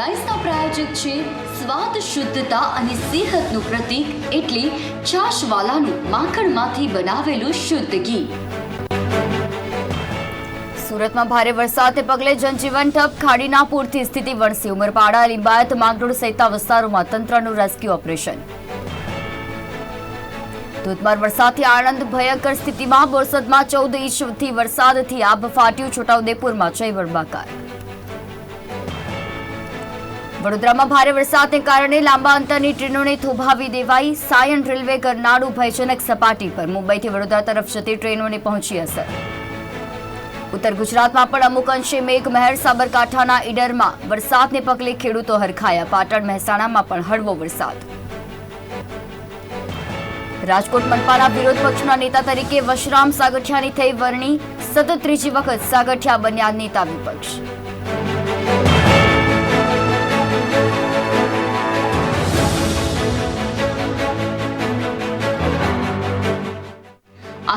હેડલાઇન્સના પ્રાયોજક છે સ્વાદ, શુદ્ધતા અને સેહતનું પ્રતીક એટલે છાશવાલાનું માખણમાંથી બનાવેલું શુદ્ધ ઘી. સુરતમાં ભારે વરસાદને પગલે જનજીવન ઠપ. ખાડીના પૂરથી સ્થિતિ વણસી ઉમરપાડા, લિંબાયત, માંગરોળ સહિતના વિસ્તારોમાં તંત્રનું રેસ્ક્યુ ઓપરેશન. ધોધમાર વરસાદથી આણંદ ભયંકર સ્થિતિમાં. બોરસદમાં ચૌદ ઇંચથી વરસાદથી આબ ફાટ્યું. છોટાઉદેપુરમાં જય બળબાકાર વડોદરામાં ભારે વરસાદને કારણે લાંબા અંતરની ટ્રેનોને થોભાવી દેવાઈ. સાયન રેલવે કરનાળું ભયજનક સપાટી પર મુંબઈથી વડોદરા તરફ જતી ટ્રેનોને પહોંચી અસર. ઉત્તર ગુજરાતમાં પણ અમુક અંશે મેઘમહેર, સાબરકાંઠાના ઈડરમાં વરસાદને પગલે ખેડૂતો હરખાયા. પાટણ મહેસાણામાં પણ હળવો વરસાદ. રાજકોટ મનપાના વિરોધ પક્ષના નેતા તરીકે વશરામ સાગઠિયાની થઈ વરણી. સતત ત્રીજી વખત સાગઠિયા બન્યા નેતા વિપક્ષ.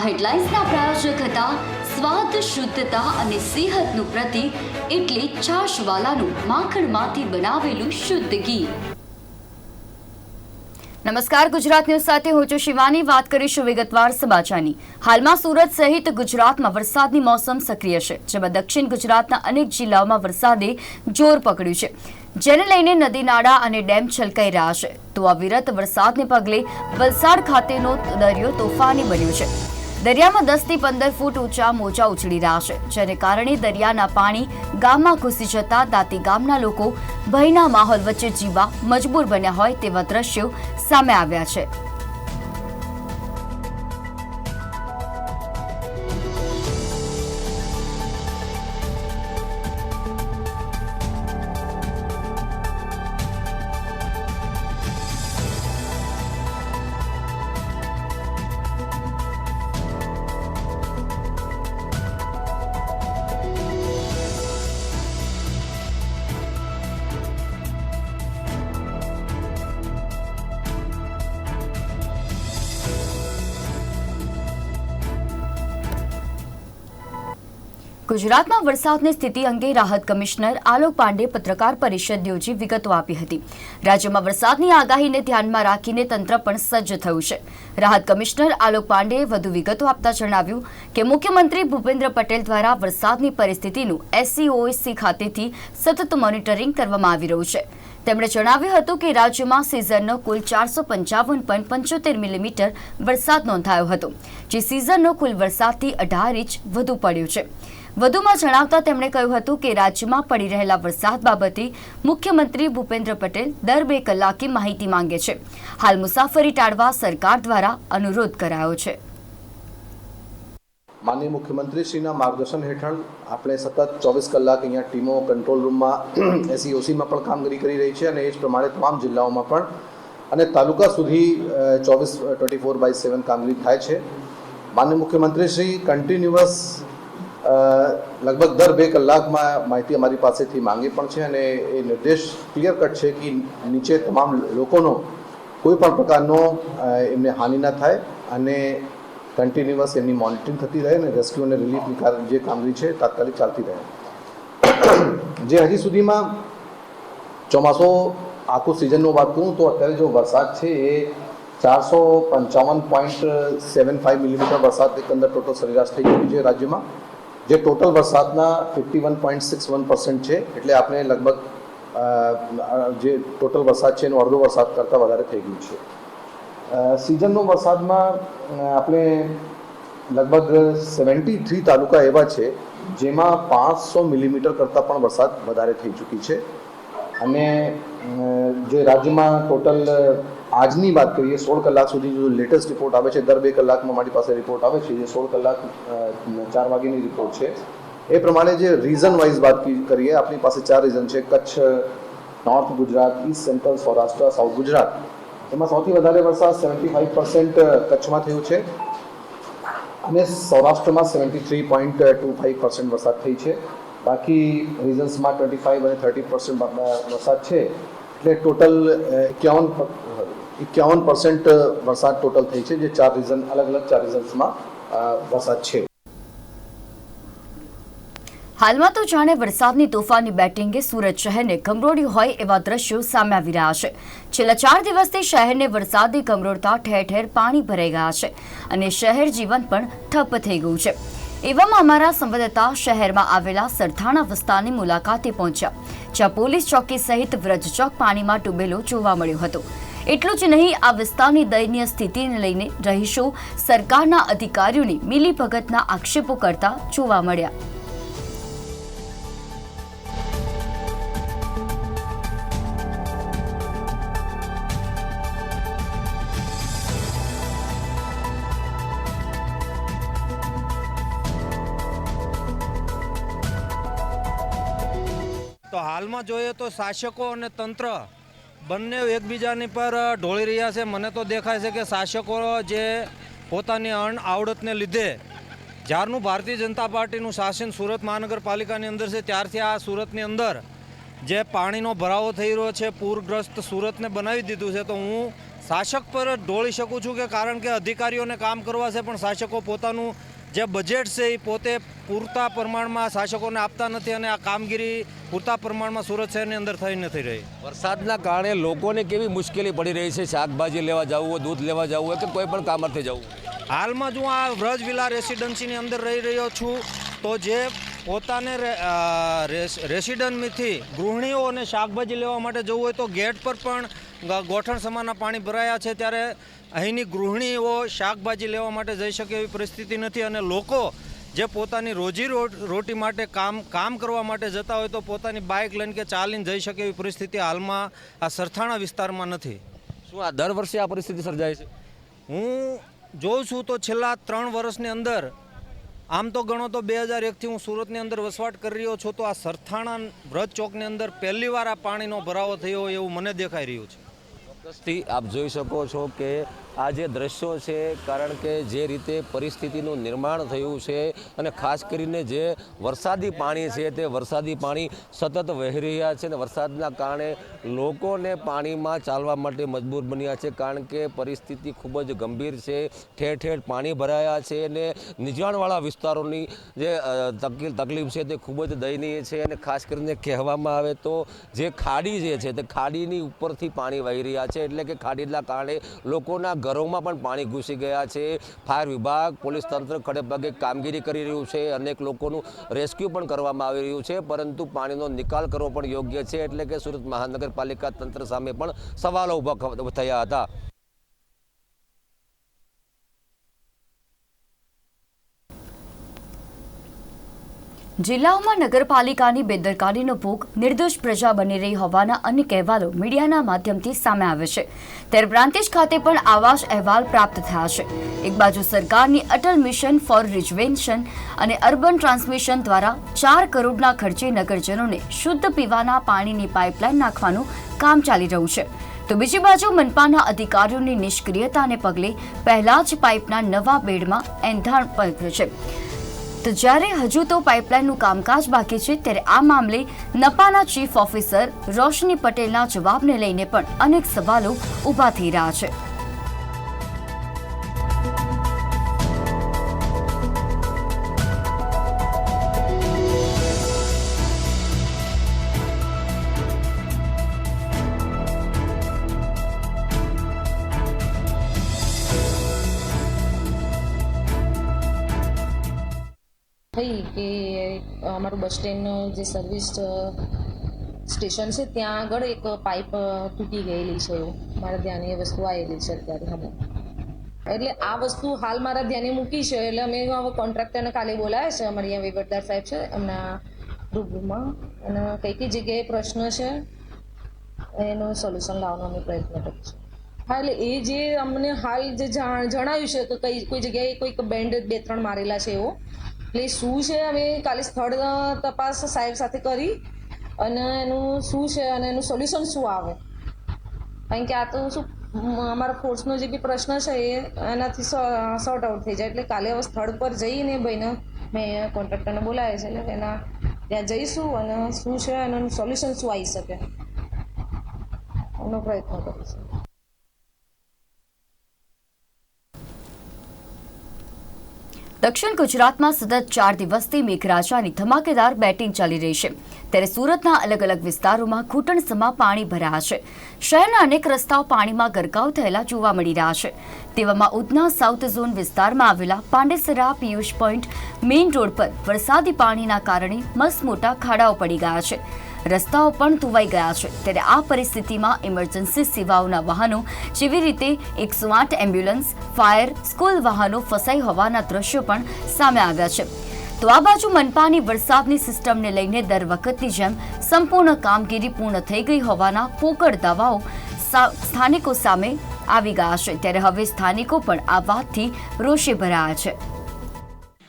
હેડલાઇન્સના પ્રાયોજક હતા. સ્વાદ, શુદ્ધતા અને સેહતનું પ્રતીક એટલે છાશવાલાનું માખણમાંથી બનાવેલું શુદ્ધ ઘી. નમસ્કાર, ગુજરાત ન્યૂઝ સાથે હું છું શિવાની. વાત કરીશું વિગતવાર સમાચારની. હાલમાં સુરત સહિત ગુજરાતમાં વરસાદની મોસમ સક્રિય છે, જેમાં દક્ષિણ ગુજરાતના અનેક જિલ્લાઓમાં વરસાદે જોર પકડ્યું છે. જેને લઈને નદી નાળા અને ડેમ છલકાઈ રહ્યા છે. તો આ વિરત વરસાદને પગલે વલસાડ ખાતેનો દરિયો તોફાની બન્યો છે. દરિયામાં દસથી પંદર ફૂટ ઊંચા મોજા ઉછળી રહ્યા છે, જેને કારણે દરિયાના પાણી ગામમાં ઘૂસી જતા દાંતી ગામના લોકો ભયના માહોલ વચ્ચે જીવવા મજબૂર બન્યા હોય તેવા દ્રશ્યો સામે આવ્યા છે. ગુજરાતમાં વરસાદની સ્થિતિ અંગે રાહત કમિશનર આલોક પાંડે પત્રકાર પરિષદ યોજી વિગતો આપી હતી. રાજ્યમાં વરસાદની આગાહીને ધ્યાનમાં રાખીને તંત્ર પણ સજ્જ થયું છે. રાહત કમિશનર આલોક પાંડેએ વધુ વિગતો આપતા જણાવ્યું કે મુખ્યમંત્રી ભૂપેન્દ્ર પટેલ દ્વારા વરસાદની પરિસ્થિતિનું એસસીઓએસસી ખાતેથી સતત મોનિટરિંગ કરવામાં આવી રહ્યું છે. તેમણે જણાવ્યું હતું કે રાજ્યમાં સિઝનનો કુલ ચારસો પંચાવન પોઈન્ટ પંચોતેર મિલીમીટર વરસાદ નોંધાયો હતો, જે સિઝનનો કુલ વરસાદથી અઢાર ઇંચ વધુ પડ્યો છે. વધુમાં જણાવતા તેમણે કહ્યું હતું કે રાજ્યમાં પડી રહેલા વરસાદ બાબતે મુખ્યમંત્રી ભૂપેન્દ્ર પટેલ દર બે કલાકે માહિતી માંગે છે. હાલ મુસાફરી ટાળવા સરકાર દ્વારા અનુરોધ કરાયો છે. માનનીય મુખ્યમંત્રીશ્રીના માર્ગદર્શન હેઠળ આપણે સતત ચોવીસ કલાક અહીંયા ટીમો કંટ્રોલ રૂમમાં એસઈઓસીમાં પણ કામગીરી કરી રહી છે અને એ જ પ્રમાણે તમામ જિલ્લાઓમાં પણ. અને તાલુકા સુધી ચોવીસ ટ્વેન્ટી ફોર બાય સેવન કામગીરી થાય છે. માનનીય મુખ્યમંત્રીશ્રી કન્ટિન્યુઅસ લગભગ દર બે કલાકમાં માહિતી અમારી પાસેથી માંગી પણ છે અને એ નિર્દેશ ક્લિયર કટ છે કે નીચે તમામ લોકોનો કોઈ પણ પ્રકારનો એમને હાનિ ન થાય અને કન્ટિન્યુઅસ એમની મોનિટરિંગ થતી રહે અને રેસ્ક્યુ અને રિલીફની જે કામગીરી છે તાત્કાલિક ચાલતી રહે. જે હજી સુધીમાં ચોમાસો આખું સિઝનનું વાત કરું તો અત્યારે જો વરસાદ છે એ ચારસો પંચાવન પોઈન્ટ સેવન ફાઇવ મિલીમીટર વરસાદ એકંદર ટોટલ સરેરાશ થઈ ગયું છે રાજ્યમાં. જે ટોટલ વરસાદના fifty one point six one percent છે એટલે આપણે લગભગ જે ટોટલ વરસાદ છે એનો અડધો વરસાદ કરતાં વધારે થઈ ગયું છે. સિઝનનો વરસાદમાં આપણે લગભગ સેવન્ટી થ્રી તાલુકા એવા છે, જેમાં પાંચસો મિલીમીટર કરતાં પણ વરસાદ વધારે થઈ ચૂકી છે. અને જે રાજ્યમાં ટોટલ આજની વાત કરીએ, સોળ કલાક સુધી જો લેટેસ્ટ રિપોર્ટ આવે છે, દર બે કલાકમાં મારી પાસે રિપોર્ટ આવે છે, જે સોળ કલાક ચાર વાગ્યાની રિપોર્ટ છે. એ પ્રમાણે જે રીઝન વાઇઝ વાત કરીએ, આપણી પાસે ચાર રીઝન છે. Kutch north Gujarat east central Saurashtra south Gujarat. એમાં સૌથી વધારે વરસાદ સેવન્ટી ફાઇવ પર્સન્ટ કચ્છમાં થયો છે. અને સૌરાષ્ટ્રમાં seventy three point two five percent વરસાદ થઈ છે. બાકી રિઝન્સમાં ટ્વેન્ટી ફાઇવ અને થર્ટી પર્સન્ટ વરસાદ છે. એટલે ટોટલ એકાવન એકાવન પર્સન્ટ વરસાદ ટોટલ થઈ છે. જે ચાર રીઝન અલગ અલગ ચાર રીઝન્સમાં વરસાદ છે. હાલમાં તો જાણે વરસાદની તોફાની બેટિંગે સુરત શહેરને ગમરોડ્યું હોય એવા દ્રશ્યો સામે આવી રહ્યા છે. છેલ્લા ચાર દિવસથી શહેરને વરસાદે ગમરોડતા ઠેર ઠેર પાણી ભરાઈ ગયા છે અને શહેર જીવન પણ ઠપ થઈ ગયું છે. એવામાં અમારા સંવાદદાતા શહેરમાં આવેલા સરથાણા વિસ્તારની મુલાકાતે પહોંચ્યા, જ્યાં પોલીસ ચોકી સહિત વ્રજચોક પાણીમાં ડૂબેલો જોવા મળ્યો હતો. એટલું જ નહીં, આ વિસ્તારની દયનીય સ્થિતિને લઈને રહીશો સરકારના અધિકારીઓની મિલીભગતના આક્ષેપો કરતા જોવા મળ્યા. હાલમાં જોઈએ તો શાસકો અને તંત્ર બંને એકબીજાની પર ઢોળી રહ્યા છે. મને તો દેખાય છે કે શાસકો જે પોતાની અણ આવડતને લીધે જ્યારનું ભારતીય જનતા પાર્ટીનું શાસન સુરત મહાનગરપાલિકાની અંદર છે, ત્યારથી આ સુરતની અંદર જે પાણીનો ભરાવો થઈ રહ્યો છે, પૂરગ્રસ્ત સુરતને બનાવી દીધું છે, તો હું શાસક પર ઢોળી શકું છું કે કારણ કે અધિકારીઓને કામ કરવા છે, પણ શાસકો પોતાનું જે બજેટ છે એ પોતે પૂરતા પ્રમાણમાં શાસકોને આપતા નથી અને આ કામગીરી પૂરતા પ્રમાણમાં સુરત શહેરની અંદર થઈ નથી રહી. વરસાદના કારણે લોકોને કેવી મુશ્કેલી પડી રહી છે? શાકભાજી લેવા જવું હોય દૂધ લેવા જવું હોય કે કોઈ પણ કામ અર્થે જવું હાલમાં જો આ વ્રજ વિલા રેસિડન્સીની અંદર રહી રહ્યો છું તો જે પોતાને રેસિડન્ટથી ગૃહિણીઓને શાકભાજી લેવા માટે જવું હોય તો ગેટ પર પણ ગોઠણ સમાના પાણી ભરાયા છે. ત્યારે અહીંની ગૃહિણીઓ શાકભાજી લેવા માટે જઈ શકે એવી પરિસ્થિતિ નથી અને લોકો જે પોતાની રોજી રોટી માટે કામ કામ કરવા માટે જતા હોય તો પોતાની બાઇક લઈને કે ચાલીને જઈ શકે એવી પરિસ્થિતિ હાલમાં આ સરથાણા વિસ્તારમાં નથી. શું આ દર વર્ષે આ પરિસ્થિતિ સર્જાય છે? હું જોઉં છું તો છેલ્લા ત્રણ વર્ષની અંદર આમ તો ગણો તો બે હજાર એકથી હું સુરતની અંદર વસવાટ કરી રહ્યો છું તો આ સરથાણા વ્રત ચોકની અંદર પહેલીવાર આ પાણીનો ભરાવો થયો હોય એવું મને દેખાઈ રહ્યું છે. ચોક્કસથી આપ જોઈ શકો છો કે આ જે દ્રશ્યો છે, કારણ કે જે રીતે પરિસ્થિતિનું નિર્માણ થયું છે અને ખાસ કરીને જે વરસાદી પાણી છે તે વરસાદી પાણી સતત વહી રહ્યા છે અને વરસાદના કારણે લોકોને પાણીમાં ચાલવા માટે મજબૂર બન્યા છે, કારણ કે પરિસ્થિતિ ખૂબ જ ગંભીર છે. ઠેર ઠેર પાણી ભરાયા છે અને નીચાણવાળા વિસ્તારોની જે તકલીફ છે તે ખૂબ જ દયનીય છે અને ખાસ કરીને કહેવામાં આવે તો જે ખાડી જે છે તે ખાડીની ઉપરથી પાણી વહી રહ્યા છે, એટલે કે ખાડીના કારણે લોકોના ઘરોમાં પણ પાણી ઘૂસી ગયા છે. ફાયર વિભાગ, પોલીસ તંત્ર ખડે પગે કામગીરી કરી રહ્યું છે. અનેક લોકોનું રેસ્ક્યુ પણ કરવામાં આવી રહ્યું છે. પરંતુ પાણીનો નિકાલ કરવો પણ યોગ્ય છે. એટલે કે સુરત મહાનગરપાલિકા તંત્ર સામે પણ સવાલો ઊભા થયા હતા. જિલ્લાઓમાં નગરપાલિકાની બેદરકારીનો ભોગ નિર્દોષ પ્રજા બની રહી હોવાના અન્ય અહેવાલો મીડિયાના માધ્યમથી સામે આવે છે. ત્યારે પ્રાંતિજ ખાતે પણ આવાસ અહેવાલ પ્રાપ્ત થયા છે. એક બાજુ સરકારની અટલ મિશન ફોર રિજવેન્શન અને અર્બન ટ્રાન્સમિશન દ્વારા ચાર કરોડના ખર્ચે નગરજનોને શુદ્ધ પીવાના પાણીની પાઇપલાઇન નાખવાનું કામ ચાલી રહ્યું છે. તો બીજી બાજુ મનપાના અધિકારીઓની નિષ્ક્રિયતાને પગલે પહેલા જ પાઇપના નવા બેડમાં એંધાણ પડ્યું છે. તો જ્યારે હજુ તો પાઇપલાઇનનું કામકાજ બાકી છે, ત્યારે આ મામલે નપાના ચીફ ઓફિસર રોશની પટેલના જવાબને લઈને પણ અનેક સવાલો ઊભા થઈ રહ્યા છે. થઈ કે અમારું બસ સ્ટેન્ડનું જે સર્વિસ સ્ટેશન છે, ત્યાં આગળ એક પાઇપ તૂટી ગયેલી છે. એવું મારા ધ્યાને એ વસ્તુ આવેલી છે અત્યારે હમણાં. એટલે આ વસ્તુ હાલ મારા ધ્યાને મૂકી છે, એટલે અમે હવે કોન્ટ્રાક્ટરને કાલે બોલાવ્યા છે, અમારી અહીંયા વેગડદાર સાહેબ છે, એમના રૂબરૂમાં અને કઈ કઈ જગ્યાએ પ્રશ્ન છે, એનું સોલ્યુશન લાવવાનો અમે પ્રયત્ન કરીશું. હા, એટલે એ જે અમને હાલ જે જાણ, જણાવ્યું છે કે કઈ, કોઈ જગ્યાએ કોઈક બેન્ડ બે ત્રણ મારેલા છે એવો? એટલે શું છે અમે કાલે સ્થળ તપાસ સાહેબ સાથે કરી અને એનું શું છે અને એનું સોલ્યુશન શું આવે? કારણ કે આ તો શું અમારા ફોર્સનો જે બી પ્રશ્ન છે એ એનાથી સોર્ટ આઉટ થઈ જાય. એટલે કાલે હવે સ્થળ પર જઈને ભાઈને મેં કોન્ટ્રાક્ટરને બોલાવે છે. એટલે એના ત્યાં જઈશું અને શું છે એનું સોલ્યુશન શું આવી શકે. એનો પ્રયત્ન કરીશું. દક્ષિણ ગુજરાતમાં સતત ચાર દિવસથી મેઘરાજાની ધમાકેદાર બેટિંગ ચાલી રહી છે. ત્યારે સુરતના અલગ અલગ વિસ્તારોમાં ઘૂંટણસમા પાણી ભરાયા છે. શહેરના અનેક રસ્તાઓ પાણીમાં ગરકાવ થયેલા જોવા મળી રહ્યા છે. તેવામાં ઉધના સાઉથ ઝોન વિસ્તારમાં આવેલા Pandesara Piyush point main road પર વરસાદી પાણીના કારણે મસ્ત મોટા ખાડાઓ પડી ગયા છે. રસ્તાઓ પણ ધોવાઈ ગયા છે. ત્યારે આ પરિસ્થિતિમાં ઇમરજન્સી સેવાઓના વાહનો જેવી રીતે એકસો આઠ એમ્બ્યુલન્સ ફાયર સ્કૂલ વાહનો ફસાઈ હોવાના દ્રશ્યો પણ સામે આવ્યા છે. તો આ બાજુ મનપાની વરસાદની સિસ્ટમને લઈને દર વખતની જેમ સંપૂર્ણ કામગીરી પૂર્ણ થઈ ગઈ હોવાના પોકળ દાવાઓ સ્થાનિકો સામે આવી ગયા છે. ત્યારે હવે સ્થાનિકો પણ આ વાતથી રોષે ભરાયા છે.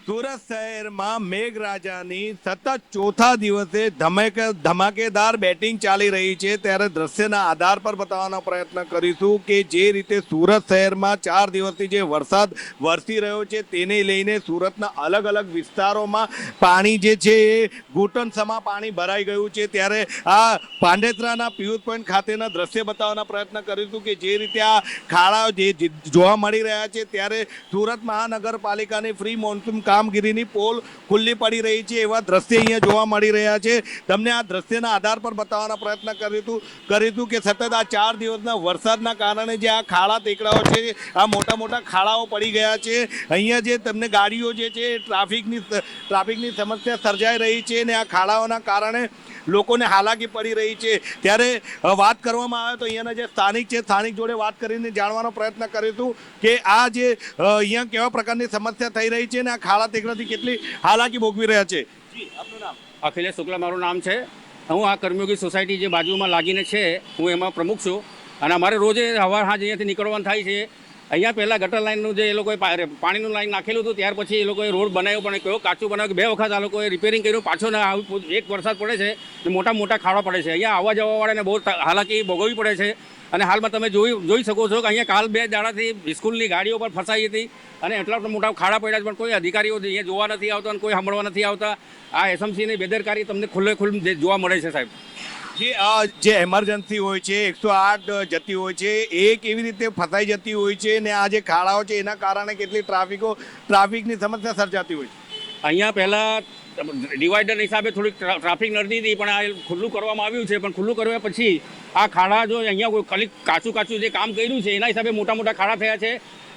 સુરત શહેરમાં મેઘરાજાની સતત ચોથા દિવસે ધમેક ધમાકેદાર બેટિંગ ચાલી રહી છે. ત્યારે દ્રશ્યના આધાર પર બતાવવાનો પ્રયત્ન કરીશું કે જે રીતે સુરત શહેરમાં ચાર દિવસથી જે વરસાદ વરસી રહ્યો છે, તેને લઈને સુરતના અલગ અલગ વિસ્તારોમાં પાણી જે છે એ ઘૂંટણસમા પાણી ભરાઈ ગયું છે. ત્યારે આ પાંડેત્રાના પિયુષ પોઈન્ટ ખાતેના દ્રશ્ય બતાવવાનો પ્રયત્ન કરીશું કે જે રીતે આ ખાડાઓ જે જે જોવા મળી રહ્યા છે. ત્યારે સુરત મહાનગરપાલિકાની ફ્રી મોન્સૂન કામગીરીની પોલ ખુલ્લી પડી રહી છે, એવા દ્રશ્ય અહીંયા જોવા મળી રહ્યા છે. તમને આ દ્રશ્યના આધાર પર બતાવવાનો પ્રયત્ન કરીશું કરીશું કે સતત આ ચાર દિવસના વરસાદના કારણે જે આ ખાડા ટેકડાઓ છે, આ મોટા મોટા ખાડાઓ પડી ગયા છે. અહીંયા જે તમને ગાડીઓ જે છે ટ્રાફિકની ટ્રાફિકની સમસ્યા સર્જાઈ રહી છે અને આ ખાડાઓના કારણે લોકોને હાલાકી પડી રહી છે. ત્યારે વાત કરવામાં આવે તો અહીંયાના જે સ્થાનિક છે, સ્થાનિક જોડે વાત કરીને જાણવાનો પ્રયત્ન કરીશું કે આ જે અહીંયા કેવા પ્રકારની સમસ્યા થઈ રહી છે અને આ ખાડા તેકડાથી કેટલી હાલાકી ભોગવી રહ્યા છે. અખિલેશ શુક્લા, મારું નામ છે. હું આ કર્મયોગી સોસાયટી જે બાજુમાં લાગીને છે, હું એમાં પ્રમુખ છું. અને અમારે રોજે હવાર હાજ અહીંયાથી નીકળવાનું થાય છે. અહીંયા પહેલાં ગટર લાઇનનું જે એ લોકોએ પાણીનું લાઇન નાખેલું હતું, ત્યાર પછી એ લોકોએ રોડ બનાવ્યો પણ કયો કાચું બનાવ્યો કે બે વખત આ લોકોએ રિપેરિંગ કર્યું, પાછો ને એક વરસાદ પડે છે મોટા મોટા ખાડા પડે છે. અહીંયા આવવા જવાવાળાને બહુ હાલાકી ભોગવવી પડે છે. અને હાલમાં તમે જોઈ જોઈ શકો છો કે અહીંયા કાલ બે દાડાથી સ્કૂલની ગાડીઓ પર ફસાઈ હતી અને એટલા મોટા ખાડા પડ્યા છે પણ કોઈ અધિકારીઓ અહીંયા જોવા નથી આવતા અને કોઈ સાંભળવા નથી આવતા. આ એસએમસીની બેદરકારી તમને ખુલ્લે ખુલ્લું જોવા મળે છે સાહેબ. જે આ જે એમરજન્સી હોય છે એકસો આઠ જતી હોય છે એ કેવી રીતે ફસાઈ જતી હોય છે ને આ જે ખાડાઓ છે એના કારણે કેટલી ટ્રાફિકો ટ્રાફિકની સમસ્યા સર્જાતી હોય છે. અહીંયા પહેલાં ડિવાઈડર હિસાબે થોડીક ટ્રાફિક નડતી હતી પણ આ ખુલ્લું કરવામાં આવ્યું છે. પણ ખુલ્લું કરવા પછી આ ખાડા જો અહીંયા કોઈ ખાલી કાચું કાચું જે કામ કર્યું છે એના હિસાબે મોટા મોટા ખાડા થયા છે.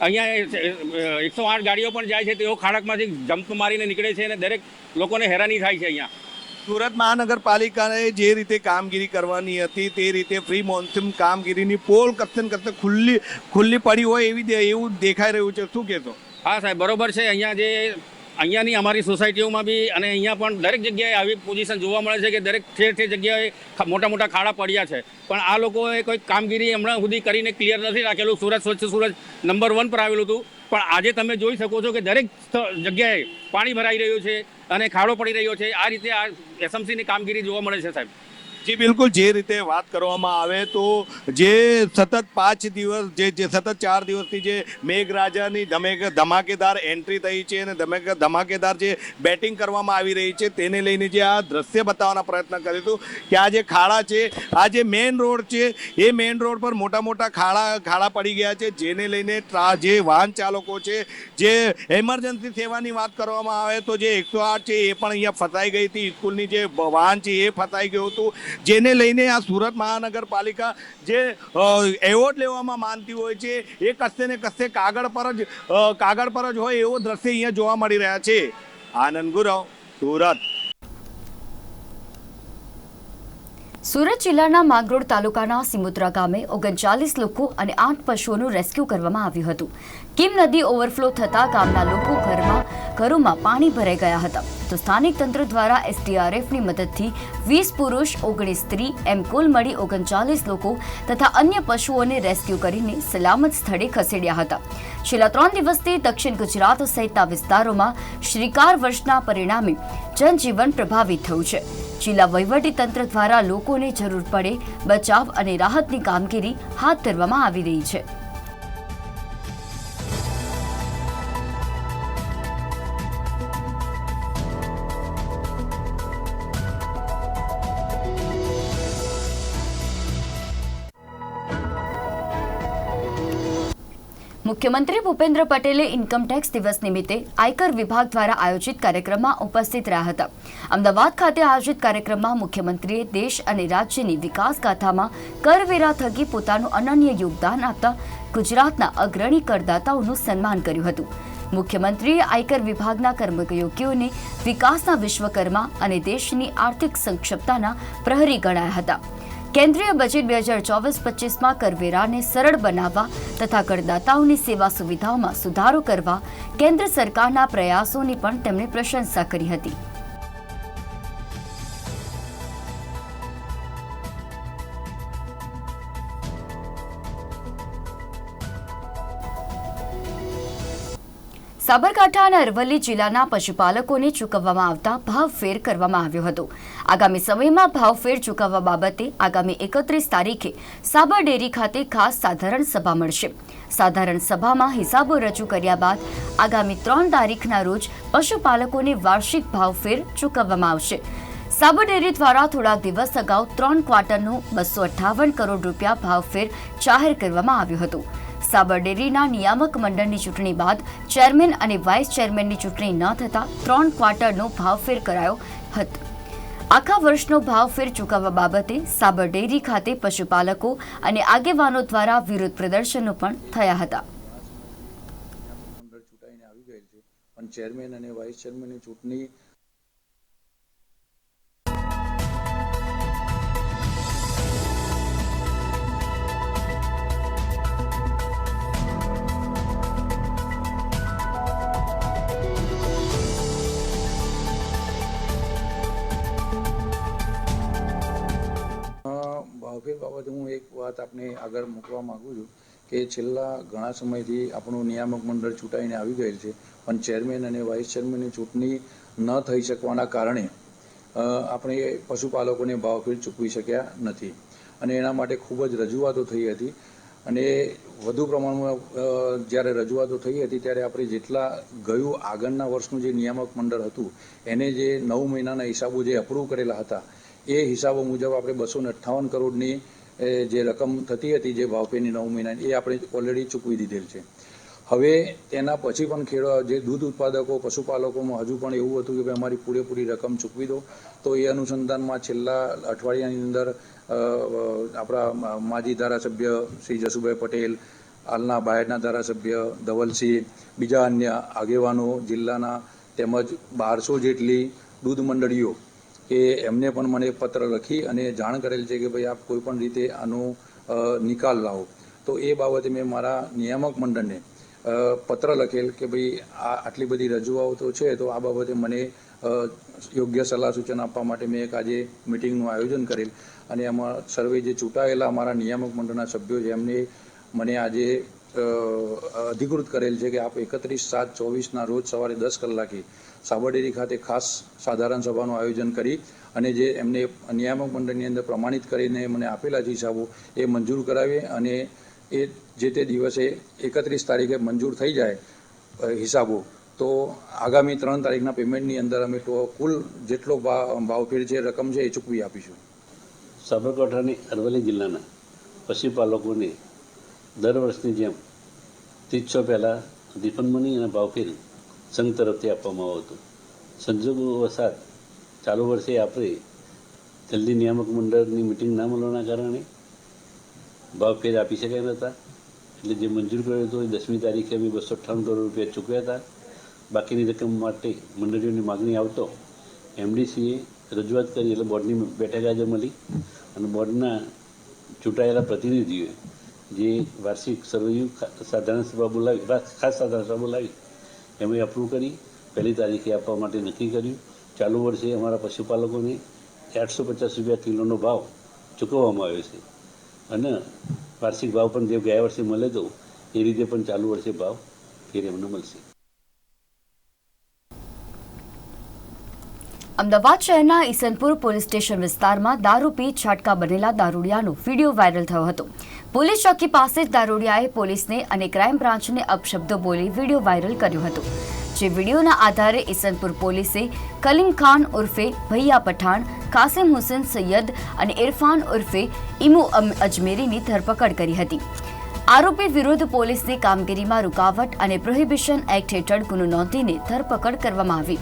અહીંયા એકસો આઠ ગાડીઓ પણ જાય છે તેઓ ખાડકમાંથી જમ્પ મારીને નીકળે છે અને દરેક લોકોને હેરાની થાય છે અહીંયા. સુરત મહાનગરપાલિકાએ જે રીતે કામગીરી કરવાની હતી તે રીતે ફ્રી મોન્સૂન કામગીરીની પોલ કશે ને કશે ખુલ્લી ખુલ્લી પડી હોય એવી એવું દેખાઈ રહ્યું છે. શું કહેતો હા સાહેબ બરોબર છે. અહીંયા જે અહીંયાની અમારી સોસાયટીઓમાં બી અને અહીંયા પણ દરેક જગ્યાએ આવી પોઝિશન જોવા મળે છે કે દરેક ઠેર ઠેર જગ્યાએ મોટા મોટા ખાડા પડ્યા છે. પણ આ લોકોએ કોઈ કામગીરી હમણાં સુધી કરીને ક્લિયર નથી રાખેલું. સુરત સ્વચ્છ સુરત નંબર વન પર આવેલું હતું. પણ આજે તમે જોઈ શકો છો કે દરેક જગ્યાએ પાણી ભરાઈ રહ્યું છે અને ખાડો પડી રહ્યો છે. આ રીતે આ એસએમસીની કામગીરી જોવા મળે છે સાહેબ. જી, બિલકુલ, જે રીતે વાત કરવામાં આવે તો જે સતત પાંચ દિવસ, જે જે સતત ચાર દિવસથી જે મેઘરાજાની ધમેક ધમાકેદાર એન્ટ્રી થઈ છે અને ધમેક ધમાકેદાર જે બેટિંગ કરવામાં આવી રહી છે, તેને લઈને જે આ દ્રશ્ય બતાવવાનો પ્રયત્ન કરીશું કે આ જે ખાડા છે, આ જે મેઇન રોડ છે, એ મેઇન રોડ પર મોટા મોટા ખાડા ખાડા પડી ગયા છે, જેને લઈને ટ્રા, જે વાહન ચાલકો છે, જે એમરજન્સી સેવાની વાત કરવામાં આવે તો જે એકસો આઠ છે, એ પણ અહીંયા ફસાઈ ગઈ હતી, સ્કૂલની જે વાહન છે, એ ફસાઈ ગયું હતું. જેને લઈને આ સુરત મહાનગરપાલિકા જે એવોર્ડ લેવામાં માનતી હોય છે, એ કશે ને કશે કાગળ પર જ કાગળ પર જ હોય એવો દ્રશ્ય અહીંયા જોવા મળી રહ્યા છે. આનંદ ગુરવ, સુરત. સુરત જિલ્લાના માંગરોળ તાલુકાના સિમુદ્રા ગામે ઓગણચાલીસ લોકો અને આઠ પશુઓનું રેસ્ક્યુ કરવામાં આવ્યું હતું. કિમ નદી ઓવરફ્લો થતા ગામના લોકો ઘરમાં ઘરોમાં પાણી ભરાઈ ગયા હતા. તો સ્થાનિક તંત્ર દ્વારા એસડીઆરએફની મદદથી વીસ પુરુષ, ઓગણીસ સ્ત્રી, એમ કુલ મળી ઓગણચાલીસ લોકો તથા અન્ય પશુઓને રેસ્ક્યુ કરીને સલામત સ્થળે ખસેડ્યા હતા. છેલ્લા ત્રણ દિવસથી દક્ષિણ ગુજરાત સહિતના વિસ્તારોમાં શ્રીકાર વર્ષના પરિણામે જનજીવન પ્રભાવિત થયું છે. જિલ્લા તંત્ર દ્વારા લોકોને જરૂર પડે બચાવ અને રાહતની કામગીરી હાથ ધરવામાં આવી રહી છે. મુખ્યમંત્રી ભૂપેન્દ્ર પટેલે ઇન્કમટેક્સ દિવસ નિમિત્તે આયકર વિભાગ દ્વારા આયોજિત કાર્યક્રમમાં ઉપસ્થિત રહ્યા હતા. અમદાવાદ ખાતે આયોજિત કાર્યક્રમમાં મુખ્યમંત્રીએ દેશ અને રાજ્યની વિકાસ ગાથામાં કરવેરા થકી પોતાનું અનન્ય યોગદાન આપતા ગુજરાતના અગ્રણી કરદાતાઓનું સન્માન કર્યું હતું. મુખ્યમંત્રીએ આયકર વિભાગના કર્મયોગીઓને વિકાસના વિશ્વકર્મા અને દેશની આર્થિક સંક્ષિપ્તાના પ્રહરી ગણાયા હતા. કેન્દ્રીય બજેટ બે હજાર ચોવીસ પચીસમાં કરવેરાને સરળ બનાવવા તથા કરદાતાઓની સેવા સુવિધાઓમાં સુધારો કરવા કેન્દ્ર સરકારના પ્રયાસોની પણ તેમણે પ્રશંસા કરી હતી. સાબરકાંઠા અને અરવલ્લી જિલ્લાના પશુપાલકોને ચૂકવવામાં આવતા ભાવફેર કરવામાં આવ્યો હતો. આગામી સમયમાં ભાવફેર ચૂકવવા બાબતે આગામી એકત્રીસ તારીખે સાબર ડેરી ખાતે ખાસ સાધારણ સભા મળશે. સાધારણ સભામાં હિસાબો રજૂ કર્યા બાદ આગામી ત્રણ તારીખના રોજ પશુપાલકોને વાર્ષિક ભાવફેર ચૂકવવામાં આવશે. સાબર ડેરી દ્વારા થોડાક દિવસ અગાઉ ત્રણ ક્વાર્ટરનું બસો અઠ્ઠાવન કરોડ રૂપિયા ભાવફેર જાહેર કરવામાં આવ્યું હતું. સાબર નિયામક મંડળની ચૂંટણી બાદ ચેરમેન અને વાઇસ ચેરમેનની ચૂંટણી ન થતાં ત્રણ ક્વાર્ટરનો ભાવફેર કરાયો હતો. આખા વર્ષનો ભાવફેર ચૂકવવા બાબતે સાબર ડેરી ખાતે પશુપાલકો અને આગેવાનો દ્વારા વિરોધ પ્રદર્શનો પણ થયા હતા. પણ ચેરમેન અને વાઇસ ચેરમેનની ચૂંટણી વાત આપને આગળ મૂકવા માગું છું કે છેલ્લા ઘણા સમયથી આપણું નિયામક મંડળ ચૂંટાઈને આવી ગયેલ છે, પણ ચેરમેન અને વાઇસ ચેરમેનની ચૂંટણી ન થઈ શકવાના કારણે આપણે પશુપાલકોને ભાવફેર ચૂકવી શક્યા નથી. અને એના માટે ખૂબ જ રજૂઆતો થઈ હતી. અને વધુ પ્રમાણમાં જ્યારે રજૂઆતો થઈ હતી, ત્યારે આપણે જેટલા ગયું આગળના વર્ષનું જે નિયામક મંડળ હતું, એને જે નવ મહિનાના હિસાબો જે અપ્રૂવ કરેલા હતા, એ હિસાબો મુજબ આપણે બસો અઠ્ઠાવન કરોડની જે રકમ થતી હતી, જે ભાવપેની નવ મહિનાની, એ આપણે ઓલરેડી ચૂકવી દીધેલ છે. હવે તેના પછી પણ ખેડૂત, જે દૂધ ઉત્પાદકો, પશુપાલકોમાં હજુ પણ એવું હતું કે ભાઈ અમારી પૂરેપૂરી રકમ ચૂકવી દો. તો એ અનુસંધાનમાં છેલ્લા અઠવાડિયાની અંદર આપણા માજી ધારાસભ્ય શ્રી જસુભાઈ પટેલ, હાલના બાયડના ધારાસભ્ય ધવલસિંહ, બીજા અન્ય આગેવાનો જિલ્લાના તેમજ બારસો જેટલી દૂધ મંડળીઓ કે એમને પણ મને પત્ર લખી અને જાણ કરેલ છે કે ભાઈ આપ કોઈ પણ રીતે આનો નિકાલ લાવો. તો એ બાબતે મેં મારા નિયામક મંડળને પત્ર લખેલ કે ભાઈ આ આટલી બધી રજૂઆતો છે તો આ બાબતે મને યોગ્ય સલાહ સૂચન આપવા માટે મેં એક આજે મિટિંગનું આયોજન કરેલ. અને એમાં સર્વે જે ચૂંટાયેલા અમારા નિયામક મંડળના સભ્યો છે એમને મને આજે અધિકૃત કરેલ છે કે આપ એકત્રીસ સાત ચોવીસના રોજ સવારે દસ કલાકે સાબરડેરી ખાતે ખાસ સાધારણ સભાનું આયોજન કરી અને જે એમને નિયામક મંડળની અંદર પ્રમાણિત કરીને મને આપેલા છે હિસાબો એ મંજૂર કરાવીએ અને એ જે તે દિવસે એકત્રીસ તારીખે મંજૂર થઈ જાય હિસાબો, તો આગામી ત્રણ તારીખના પેમેન્ટની અંદર અમે કુલ જેટલો ભાવ ભાવફેર છે રકમ છે એ ચૂકવી આપીશું. સાબરકાંઠાની અરવલ્લી જિલ્લાના પશુપાલકોને દર વર્ષની જેમ ત્રીસો પહેલાં રિફંડ અને ભાવફેર સંઘ તરફથી આપવામાં આવતું. સંજોગો વસાત ચાલુ વર્ષે આપણે જલ્દી નિયામક મંડળની મિટિંગ ના મળવાના કારણે ભાવ ફેર આપી શક્યા નહોતા. એટલે જે મંજૂર કર્યો હતો એ દસમી તારીખે અમે બસો અઠ્ઠાણું કરોડ રૂપિયા ચૂકવ્યા હતા. બાકીની રકમ માટે મંડળીઓની માગણી આવતો એમડીસીએ રજૂઆત કરી એટલે બોર્ડની બેઠક આજે મળી અને બોર્ડના ચૂંટાયેલા પ્રતિનિધિઓએ જે વાર્ષિક સર્વયુ સાધારણ સભા બોલાવી, ખાસ સાધારણ સભા બોલાવી એમણે અપ્રૂવ કરી. પહેલી તારીખે આપવા માટે નક્કી કર્યું. ચાલુ વર્ષે અમારા પશુપાલકોને આઠસો પચાસ રૂપિયા કિલોનો ભાવ ચૂકવવામાં આવ્યો છે. અને વાર્ષિક ભાવ પણ જે ગયા વર્ષે મળે તો એ રીતે પણ ચાલુ વર્ષે ભાવ ફેર એમને મળશે. અમદાવાદ શહેરના ઈસનપુર પોલીસ સ્ટેશન વિસ્તારમાં દારૂ પી છાટકા બનેલા દારૂડિયાનો વીડિયો વાયરલ થયો હતો. પોલીસ ચોકી પાસે જ દારૂડિયાએ પોલીસને અને ક્રાઇમ બ્રાન્ચને અપશબ્દો બોલી વીડિયો વાયરલ કર્યો હતો. જે વિડીયોના આધારે ઈસનપુર પોલીસે કલીમ ખાન ઉર્ફે ભૈયા પઠાણ, કાસિમ હુસેન સૈયદ અને ઇરફાન ઉર્ફે ઇમુ અજમેરીની ધરપકડ કરી હતી. આરોપી વિરુદ્ધ પોલીસની કામગીરીમાં રૂકાવટ અને પ્રોહિબિશન એક્ટ હેઠળ ગુનો નોંધીને ધરપકડ કરવામાં આવી.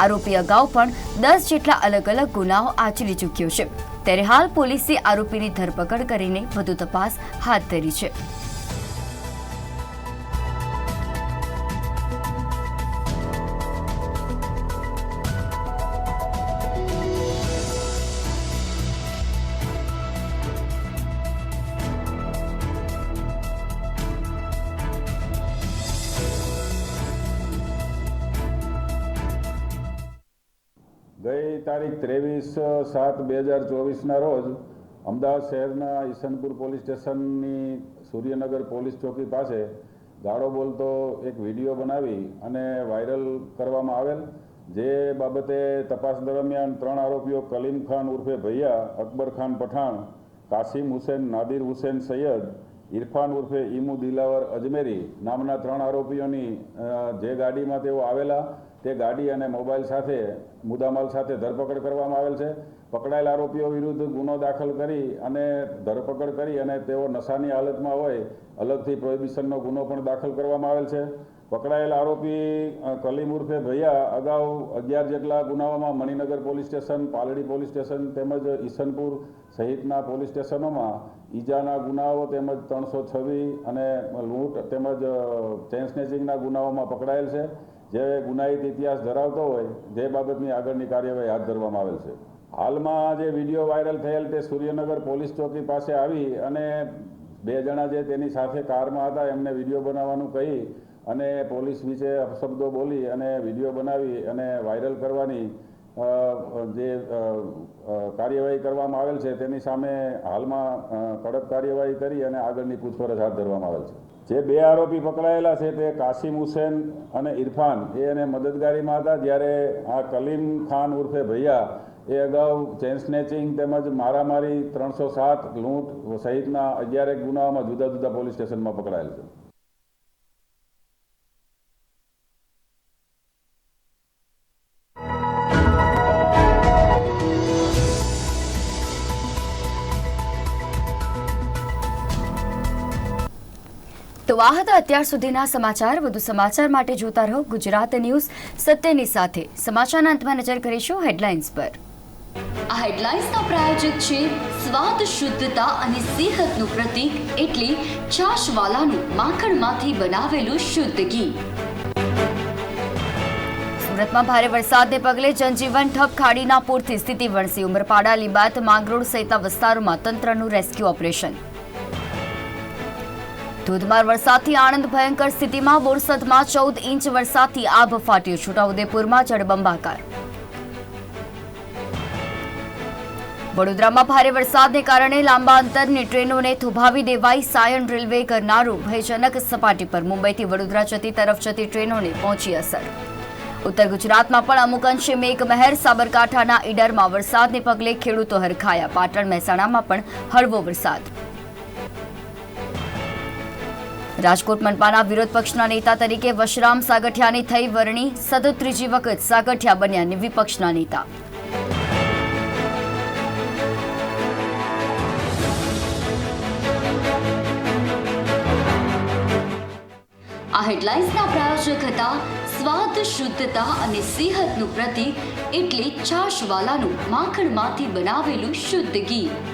આરોપી અગાઉ પણ દસ જેટલા અલગ અલગ ગુનાઓ આચરી ચૂક્યો છે. ત્યારે હાલ પોલીસે આરોપીની ધરપકડ કરીને વધુ તપાસ હાથ ધરી છે. તારીખ ત્રેવીસ, સાત, બે હજાર ચોવીસના રોજ અમદાવાદ શહેરના ઈસનપુર પોલીસ સ્ટેશનની સૂર્યનગર પોલીસ ચોકી પાસે ગાળો બોલતો એક વીડિયો બનાવી અને વાયરલ કરવામાં આવેલ, જે બાબતે તપાસ દરમિયાન ત્રણ આરોપીઓ કલીમ ખાન ઉર્ફે ભૈયા, અકબર ખાન પઠાણ, કાસિમ હુસેન, નાદિર હુસેન સૈયદ ઇરફાન ઉર્ફે ઈમુ દિલાવર અજમેરી નામના ત્રણ આરોપીઓની જે ગાડીમાં તેઓ આવેલા તે ગાડી અને મોબાઈલ સાથે, મુદ્દામાલ સાથે ધરપકડ કરવામાં આવેલ છે. પકડાયેલ આરોપીઓ વિરુદ્ધ ગુનો દાખલ કરી અને ધરપકડ કરી અને તેઓ નશાની હાલતમાં હોય, અલગથી પ્રોહિબિશનનો ગુનો પણ દાખલ કરવામાં આવેલ છે. પકડાયેલ આરોપી કલીમ ઉર્ફે ભૈયા, અગાઉ અગિયાર જેટલા ગુનાઓમાં Maninagar police station, Paldi police station તેમજ ઈસનપુર સહિતના પોલીસ સ્ટેશનોમાં ઈજાના ગુનાઓ તેમજ ત્રણસો છવ્વીસ અને લૂંટ તેમજ ચેન સ્નેચિંગના ગુનાઓમાં પકડાયેલ છે. જે ગુનાહિત ઇતિહાસ ધરાવતો હોય, જે બાબતની આગળની કાર્યવાહી હાથ ધરવામાં આવેલ છે. હાલમાં જે વીડિયો વાયરલ થયેલ તે સૂર્યનગર પોલીસ ચોકી પાસે આવી અને બે જણા જે તેની સાથે કારમાં હતા, એમને વીડિયો બનાવવાનું કહી અને પોલીસ વિશે અપશબ્દો બોલી અને વીડિયો બનાવી અને વાયરલ કરવાની જે કાર્યવાહી કરવામાં આવેલ છે, તેની સામે હાલમાં કડક કાર્યવાહી કરી અને આગળની પૂછપરછ હાથ ધરવામાં આવેલ છે. જે બે આરોપી પકડાયેલા છે તે કાસિમ હુસેન અને ઇરફાન, એ એને મદદગારીમાં હતા જ્યારે આ કલીમ ખાન ઉર્ફે ભૈયા એ અગાઉ ચેન સ્નેચિંગ તેમજ મારામારી ત્રણસો સાત લૂંટ સહિતના અગિયારેક ગુનાઓમાં જુદા જુદા પોલીસ સ્ટેશનમાં પકડાયેલ છે. આ હતા અત્યાર સુધીના સમાચાર. વધુ સમાચાર માટે જોતા રહો ગુજરાત ન્યૂઝ સત્યની સાથે. સમાચારના અંતમાં નજર કરીશું હેડલાઇન્સ પર. આ હેડલાઇન્સનો પ્રાયોજક છે સ્વાદ, શુદ્ધતા અને સેહતનું પ્રતીક એટલે છાશવાલાનું માખણમાંથી બનાવેલું શુદ્ધ ઘી. સુરતમાં ભારે વરસાદને પગલે જનજીવન ઠપ ખાડીના પૂરથી સ્થિતિ વણસી. ઉમરપાડા લીંબાત માંગરોળ સહિતના વિસ્તારોમાં તંત્રનું રેસ્ક્યુ ઓપરેશન. ધોધમાર વરસાદથી આણંદ ભયંકર સ્થિતિમાં બોરસદમાં ચૌદ ઇંચ વરસાદથી આભ ફાટ્યો. છોટાઉદેપુરમાં જળબંબાકાર. વડોદરામાં ભારે વરસાદને કારણે લાંબા અંતરની ટ્રેનોને થોભાવી દેવાઈ સાયન રેલવે કરનારું ભયજનક સપાટી પર. મુંબઈથી વડોદરા જતી તરફ જતી ટ્રેનોને પહોંચી અસર. ઉત્તર ગુજરાતમાં પણ અમુક અંશે મેઘમહેર, સાબરકાંઠાના ઈડરમાં વરસાદને પગલે ખેડૂતો હરખાયા. પાટણ મહેસાણામાં પણ હળવો વરસાદ. રાજકોટ મનપાના વિરોધ પક્ષના નેતા તરીકે વશરામ સાગઠિયાની થઈ વરણી. સતત ત્રીજી વખત સાગઠિયા બન્યા વિપક્ષના નેતા. આ હેડલાઇન્સના પ્રાયોજક હતા સ્વાદ, શુદ્ધતા અને સેહતનું પ્રતીક એટલે છાશવાલાનું માખણમાંથી બનાવેલું શુદ્ધ ઘી.